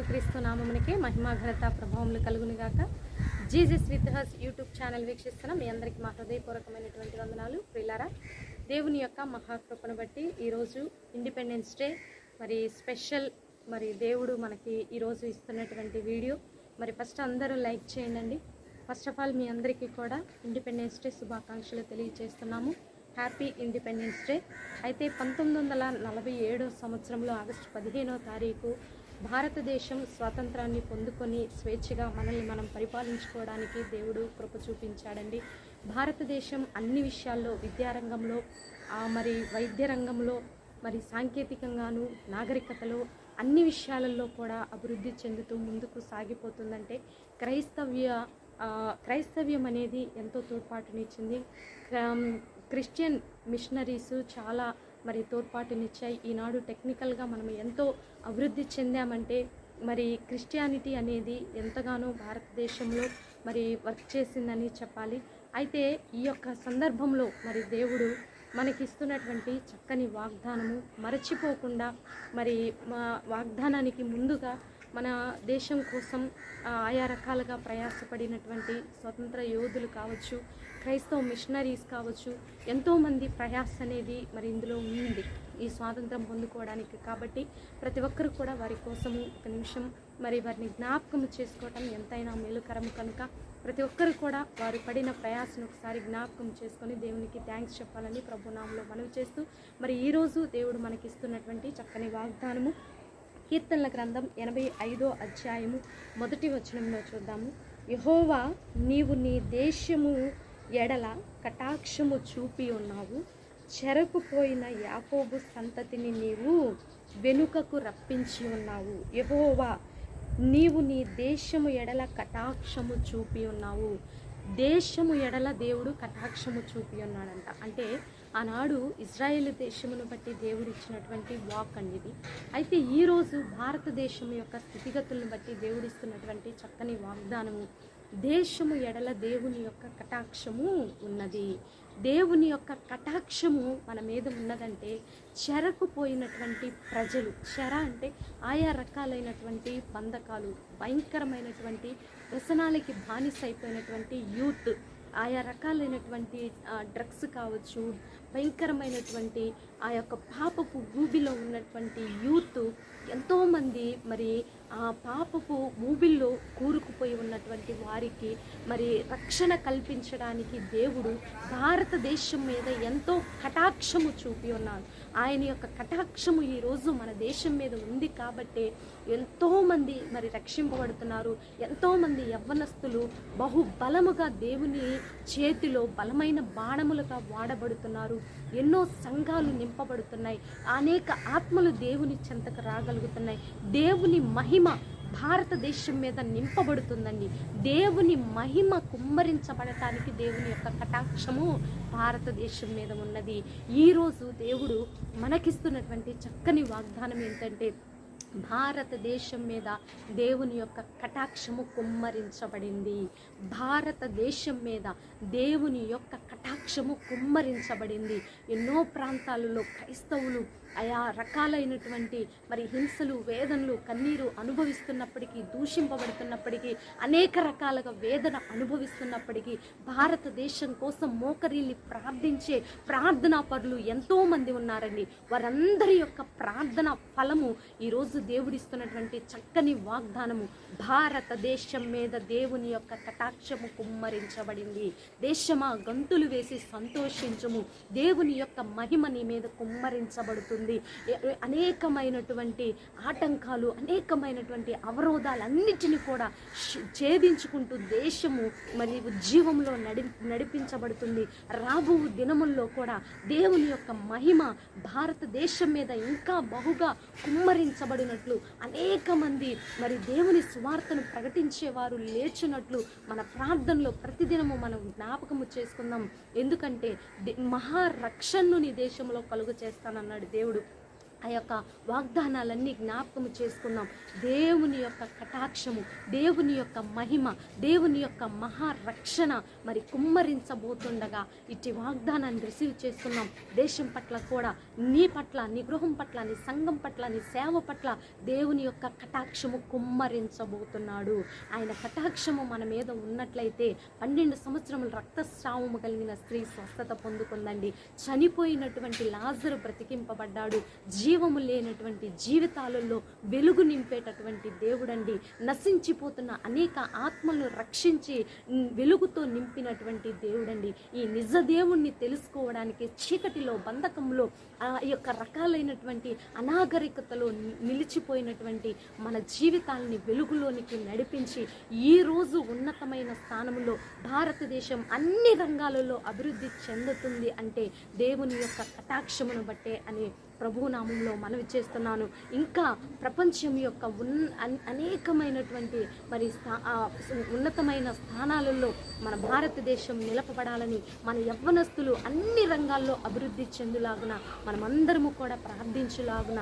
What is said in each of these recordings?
యేసుక్రీస్తు నామమునికే మహిమా ఘనత ప్రభావములు కలుగునిగాక. Jesus with us YouTube channel వీక్షిస్తున్న మీ అందరికీ మా హృదయపూర్వకమైనటువంటి వందనాలు. ప్రిలారా దేవుని యొక్క మహాకృపను బట్టి ఈరోజు ఇండిపెండెన్స్ డే మరి స్పెషల్ మరి దేవుడు మనకి ఈరోజు ఇస్తున్నటువంటి వీడియో. మరి ఫస్ట్ అందరూ లైక్ చేయండి ఫస్ట్ ఆఫ్ ఆల్ మీ అందరికీ కూడా ఇండిపెండెన్స్ డే శుభాకాంక్షలు తెలియజేస్తున్నాము హ్యాపీ ఇండిపెండెన్స్ డే అయితే పంతొమ్మిది వందల నలభై ఏడో సంవత్సరంలో ఆగస్టు పదిహేనో తారీఖు భారతదేశం స్వాతంత్రాన్ని పొందుకొని స్వేచ్ఛగా మనల్ని మనం పరిపాలించుకోవడానికి దేవుడు కృప చూపించాడండి. భారతదేశం అన్ని విషయాల్లో విద్యారంగంలో మరి వైద్య రంగంలో మరి సాంకేతికంగాను నాగరికతలో అన్ని విషయాలలో కూడా అభివృద్ధి చెందుతూ ముందుకు సాగిపోతుందంటే క్రైస్తవ్య క్రైస్తవ్యం అనేది ఎంతో తోడ్పాటునిచ్చింది. క్రిస్టియన్ మిషనరీస్ చాలా మరి తోడ్పాటునిచ్చాయి ఈనాడు టెక్నికల్గా మనం ఎంతో అభివృద్ధి చెందామంటే మరి క్రిస్టియానిటీ అనేది ఎంతగానో భారతదేశంలో మరి వర్క్ చేసిందని చెప్పాలి. అయితే ఈ యొక్క సందర్భంలో మరి దేవుడు మనకిస్తున్నటువంటి చక్కని వాగ్దానము మరచిపోకుండా మరి మా వాగ్దానానికి ముందుగా మన దేశం కోసం ఆయా రకాలుగా ప్రయాసపడినటువంటి స్వతంత్ర యోధులు కావచ్చు క్రైస్తవ మిషనరీస్ కావచ్చు ఎంతోమంది ప్రయాస అనేది మరి ఇందులో ఉంది ఈ స్వాతంత్రం పొందుకోవడానికి. కాబట్టి ప్రతి ఒక్కరు కూడా వారి కోసము ఒక నిమిషం మరి వారిని జ్ఞాపకం చేసుకోవటం ఎంతైనా మేలుకరం కనుక. ప్రతి ఒక్కరు కూడా వారు పడిన ప్రయాసను ఒకసారి జ్ఞాపకం చేసుకొని దేవునికి థ్యాంక్స్ చెప్పాలని ప్రభునామంలో మనవి చేస్తూ మరి ఈరోజు దేవుడు మనకిస్తున్నటువంటి చక్కని వాగ్దానము కీర్తనల గ్రంథం ఎనభై ఐదో అధ్యాయము మొదటి వచనంలో చూద్దాము. యహోవా నీవు నీ దేశము ఎడల కటాక్షము చూపి ఉన్నావు. చెరకుపోయిన యాకోబు సంతతిని నీవు వెనుకకు రప్పించి ఉన్నావు. యహోవా నీవు నీ దేశము ఎడల కటాక్షము చూపి ఉన్నావు. దేశము ఎడల దేవుడు కటాక్షము చూపి ఉన్నాడంట. అంటే ఆనాడు ఇజ్రాయేల్ దేశమును బట్టి దేవుడు ఇచ్చినటువంటి వాక్ అండి ఇది అయితే ఈరోజు భారతదేశం యొక్క స్థితిగతులను బట్టి దేవుడు ఇస్తున్నటువంటి చక్కని వాగ్దానము దేశము ఎడల దేవుని యొక్క కటాక్షము ఉన్నది. దేవుని యొక్క కటాక్షము మన మీద ఉన్నదంటే చెరకుపోయినటువంటి ప్రజలు. చెర అంటే ఆయా రకాలైనటువంటి బంధకాలు భయంకరమైనటువంటి వ్యసనాలకి బానిస అయిపోయినటువంటి యూత్. ఆయా రకాలైనటువంటి డ్రగ్స్ కావచ్చు భయంకరమైనటువంటి ఆ యొక్క పాపపు ఊబిలో ఉన్నటువంటి యూత్ ఎంతోమంది మరి ఆ పాపపు ఊబిల్లో కూరుకుపోయి ఉన్నటువంటి వారికి మరి రక్షణ కల్పించడానికి దేవుడు భారతదేశం మీద ఎంతో కటాక్షము చూపి ఉన్నాడు. ఆయన యొక్క కటాక్షము ఈరోజు మన దేశం మీద ఉంది కాబట్టి ఎంతోమంది మరి రక్షింపబడుతున్నారు. ఎంతోమంది యవ్వనస్తులు బహుబలముగా దేవుని చేతిలో బలమైన బాణములుగా వాడబడుతున్నారు. ఎన్నో సంఘాలు నింపబడుతున్నాయి. అనేక ఆత్మలు దేవుని చెంతకు రాగలుగుతున్నాయి. దేవుని మహిమ భారతదేశం మీద నింపబడుతుందండి. దేవుని మహిమ కుమ్మరించబడటానికి దేవుని యొక్క కటాక్షము భారతదేశం మీద ఉన్నది. ఈరోజు దేవుడు మనకిస్తున్నటువంటి చక్కని వాగ్దానం ఏంటంటే భారతదేశం మీద దేవుని యొక్క కటాక్షము కుమ్మరించబడింది. భారతదేశం మీద దేవుని యొక్క కటాక్షము కుమ్మరించబడింది. ఎన్నో ప్రాంతాలలో క్రైస్తవులు ఆయా రకాలైనటువంటి మరి హింసలు వేదనలు కన్నీరు అనుభవిస్తున్నప్పటికీ దూషింపబడుతున్నప్పటికీ అనేక రకాలుగా వేదన అనుభవిస్తున్నప్పటికీ భారతదేశం కోసం మోకరిల్లి ప్రార్థించే ప్రార్థనా పరులు ఎంతోమంది ఉన్నారండి. వారందరి యొక్క ప్రార్థన ఫలము ఈరోజు దేవుడిస్తున్నటువంటి చక్కని వాగ్దానము. భారతదేశం మీద దేవుని యొక్క కటాక్షము కుమ్మరించబడింది. దేశమా గంతులు వేసి సంతోషించము. దేవుని యొక్క మహిమ నీ మీద కుమ్మరించబడుతుంది. అనేకమైనటువంటి ఆటంకాలు అనేకమైనటువంటి అవరోధాలన్నిటిని కూడా ఛేదించుకుంటూ దేశము మరి ఉజ్జీవంలో నడి నడిపించబడుతుంది. రాబో దినముల్లో కూడా దేవుని యొక్క మహిమ భారతదేశం మీద ఇంకా బహుగా కుమ్మరించబడినట్లు అనేక మంది మరి దేవుని సువార్తను ప్రకటించేవారు లేచినట్లు మన ప్రార్థనలో ప్రతిదినము మనం జ్ఞాపకము చేసుకుందాం. ఎందుకంటే దే- మహారక్షణను నీ దేశంలో కలుగు చేస్తానన్నాడు దేవుడు. ఆ యొక్క వాగ్దానాలన్నీ జ్ఞాపకం చేసుకున్నాం. దేవుని యొక్క కటాక్షము దేవుని యొక్క మహిమ దేవుని యొక్క మహారక్షణ మరి కుమ్మరించబోతుండగా ఇట్టి వాగ్దానాన్ని రిసీవ్ చేసుకున్నాం. దేశం పట్ల కూడా నీ పట్ల నీ గృహం పట్ల నీ సంఘం పట్ల నీ సేవ పట్ల దేవుని యొక్క కటాక్షము కుమ్మరించబోతున్నాడు. ఆయన కటాక్షము మన మీద ఉన్నట్లయితే పన్నెండు సంవత్సరములు రక్తస్రావము కలిగిన స్త్రీ స్వస్థత పొందుకుందండి. చనిపోయినటువంటి లాజరు బ్రతికింపబడ్డాడు. జీ జీవము లేనటువంటి జీవితాలలో వెలుగు నింపేటటువంటి దేవుడండి. నశించిపోతున్న అనేక ఆత్మలను రక్షించి వెలుగుతో నింపినటువంటి దేవుడండి. ఈ నిజ దేవుణ్ణి తెలుసుకోవడానికి చీకటిలో బంధకంలో ఆ యొక్క రకాలైనటువంటి అనాగరికతలో నిలిచిపోయినటువంటి మన జీవితాలని వెలుగులోనికి నడిపించి ఈ రోజు ఉన్నతమైన స్థానంలో భారతదేశం అన్ని రంగాలలో అభివృద్ధి చెందుతుంది అంటే దేవుని యొక్క కటాక్షమును బట్టే అని ప్రభు నామంలో మనవి చేస్తున్నాను ఇంకా ప్రపంచం యొక్క ఉన్ అన్- అనేకమైనటువంటి మరి స్థా ఉన్నతమైన స్థానాలలో మన భారతదేశం నిలపబడాలని మన యవ్వనస్తులు అన్ని రంగాల్లో అభివృద్ధి చెందులాగున మనమందరము కూడా ప్రార్థించులాగున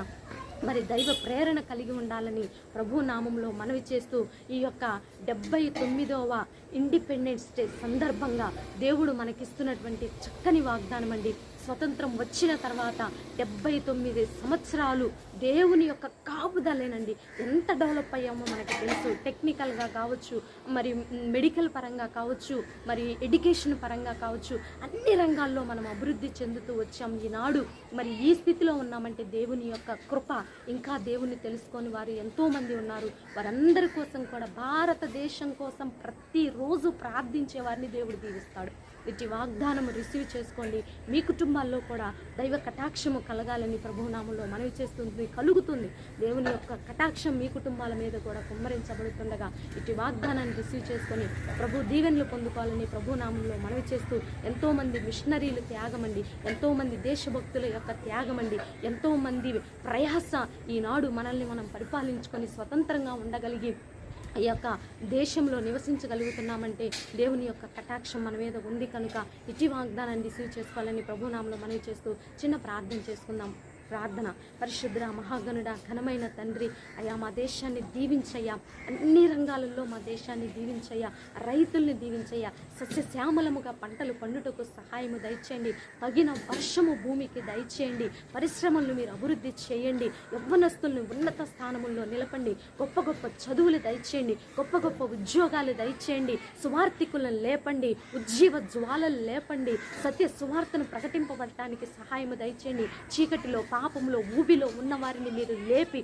మరి దైవ ప్రేరణ కలిగి ఉండాలని ప్రభు నామంలో మనవి చేస్తూ ఈ యొక్క డెబ్బై తొమ్మిదవ ఇండిపెండెన్స్ డే సందర్భంగా దేవుడు మనకిస్తున్నటువంటి చక్కని వాగ్దానం అండి స్వతంత్రం వచ్చిన తర్వాత డెబ్బై తొమ్మిది సంవత్సరాలు దేవుని యొక్క కాపుదలేనండి. ఎంత డెవలప్ అయ్యామో మనకి తెలుసు. టెక్నికల్గా కావచ్చు మరి మెడికల్ పరంగా కావచ్చు మరి ఎడ్యుకేషన్ పరంగా కావచ్చు అన్ని రంగాల్లో మనం అభివృద్ధి చెందుతూ వచ్చాం. ఈనాడు మరి ఈ స్థితిలో ఉన్నామంటే దేవుని యొక్క కృప ఇంకా దేవుని తెలుసుకొని వారు ఎంతోమంది ఉన్నారు. వారందరి కోసం కూడా భారతదేశం కోసం ప్రతిరోజు ప్రార్థించే వారిని దేవుడు దీవిస్తాడు. ఇట్టి వాగ్దానం రిసీవ్ చేసుకోండి. మీ కుటుంబాల్లో కూడా దైవ కటాక్షము కలగాలని ప్రభునామంలో మనవి చేస్తుంది కలుగుతుంది. దేవుని యొక్క కటాక్షం మీ కుటుంబాల మీద కూడా కుమ్మరించబడుతుండగా ఇటు వాగ్దానాన్ని రిసీవ్ చేసుకొని ప్రభు దీవెనలు పొందుకోవాలని ప్రభునామంలో మనవి చేస్తూ ఎంతోమంది మిషనరీలు త్యాగమండి ఎంతోమంది దేశభక్తుల యొక్క త్యాగమండి ఎంతోమంది ప్రయాస ఈనాడు మనల్ని మనం పరిపాలించుకొని స్వతంత్రంగా ఉండగలిగి ఈ యొక్క దేశంలో నివసించగలుగుతున్నామంటే దేవుని యొక్క కటాక్షం మన మీద ఉంది కనుక ఇటీ వాగ్దానాన్ని రిసీవ్ చేసుకోవాలని ప్రభునామంలో మనవి చేస్తూ చిన్న ప్రార్థన చేసుకుందాం. ప్రార్థన పరిశుద్ధ మహాగణుడ ఘనమైన తండ్రి అయ్యా మా దేశాన్ని దీవించయ్యా. అన్ని రంగాలలో మా దేశాన్ని దీవించయ్యా. రైతుల్ని దీవించయ్యా. సస్యశ్యామలముగా పంటలు పండుటకు సహాయము దయచేయండి. తగిన వర్షము భూమికి దయచేయండి. పరిశ్రమలను మీరు అభివృద్ధి చేయండి. యవ్వనస్తులను ఉన్నత స్థానముల్లో నిలపండి. గొప్ప గొప్ప చదువులు దయచేయండి. గొప్ప గొప్ప ఉద్యోగాలు దయచేయండి. సువార్థికులను లేపండి. ఉజ్జీవ జ్వాలలు లేపండి. సత్య సువార్తను ప్రకటింపబడటానికి సహాయము దయచేయండి. చీకటిలో పాపంలో ఊబిలో ఉన్న వారిని మీరు లేపి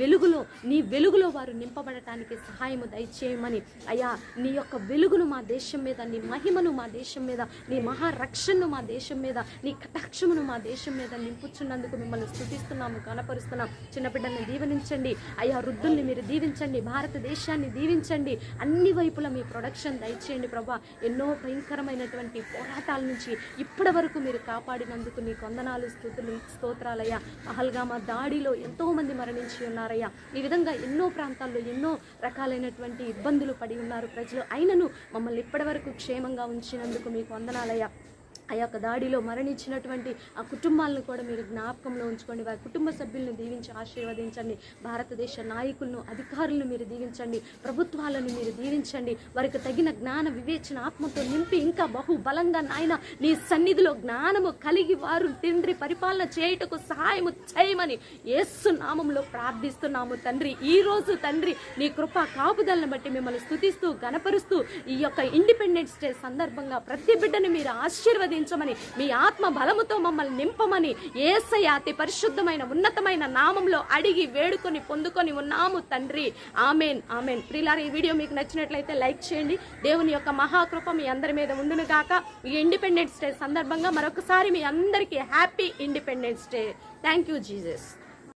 వెలుగులో నీ వెలుగులో వారు నింపబడటానికి సహాయము దయచేయమని. అయ్యా నీ యొక్క వెలుగును మా దేశం మీద నీ మహిమను మా దేశం మీద నీ మహారక్షణను మా దేశం మీద నీ కటాక్షమును మా దేశం మీద నింపుచున్నందుకు మిమ్మల్ని స్థుతిస్తున్నాము కనపరుస్తున్నాం. చిన్నబిడ్డల్ని దీవెనించండి. అయ్యా వృద్ధుల్ని మీరు దీవించండి. భారతదేశాన్ని దీవించండి. అన్ని వైపుల మీ ప్రొడక్షన్ దయచేయండి ప్రభా. ఎన్నో భయంకరమైనటువంటి పోరాటాల నుంచి ఇప్పటి వరకు మీరు కాపాడినందుకు నీ కొందనాలు స్థుతులు ఉన్నారయ్యా. పహల్గామా దాడిలో ఎంతో మంది మరణించి ఉన్నారయ్యా. ఈ విధంగా ఎన్నో ప్రాంతాల్లో ఎన్నో రకాలైనటువంటి ఇబ్బందులు పడి ఉన్నారు ప్రజలు. అయినను మమ్మల్ని ఇప్పటి వరకు క్షేమంగా ఉంచినందుకు మీకు వందనాలయ్యా. ఆ యొక్క దాడిలో మరణించినటువంటి ఆ కుటుంబాలను కూడా మీరు జ్ఞాపకంలో ఉంచుకోండి. వారి కుటుంబ సభ్యులను దీవించి ఆశీర్వదించండి. భారతదేశ నాయకులను అధికారులను మీరు దీవించండి. ప్రభుత్వాలను మీరు దీవించండి. వారికి తగిన జ్ఞాన వివేచన ఆత్మతో నింపి ఇంకా బహు బలంగా నాయన నీ సన్నిధిలో జ్ఞానము కలిగి వారు తండ్రి పరిపాలన చేయుటకు సహాయము చేయమని యేసు నామంలో ప్రార్థిస్తున్నాము. తండ్రి ఈ రోజు తండ్రి నీ కృప కాపుదలను బట్టి మిమ్మల్ని స్థుతిస్తూ గనపరుస్తూ ఈ యొక్క ఇండిపెండెన్స్ డే సందర్భంగా ప్రతి బిడ్డని మీరు ఆశీర్వదించమని మీ ఆత్మ బలముతో మమ్మల్ని నింపమని ఏసయ అతి పరిశుద్ధమైన ఉన్నతమైన నామంలో అడిగి వేడుకొని పొందుకొని ఉన్నాము తండ్రి. Amen amen. ప్రిలారా ఈ వీడియో మీకు నచ్చినట్లయితే లైక్ చేయండి. దేవుని యొక్క మహాకృప మీ అందరి మీద ఉండును గాక. ఈ ఇండిపెండెన్స్ డే సందర్భంగా మరొకసారి మీ అందరికీ happy independence day thank you Jesus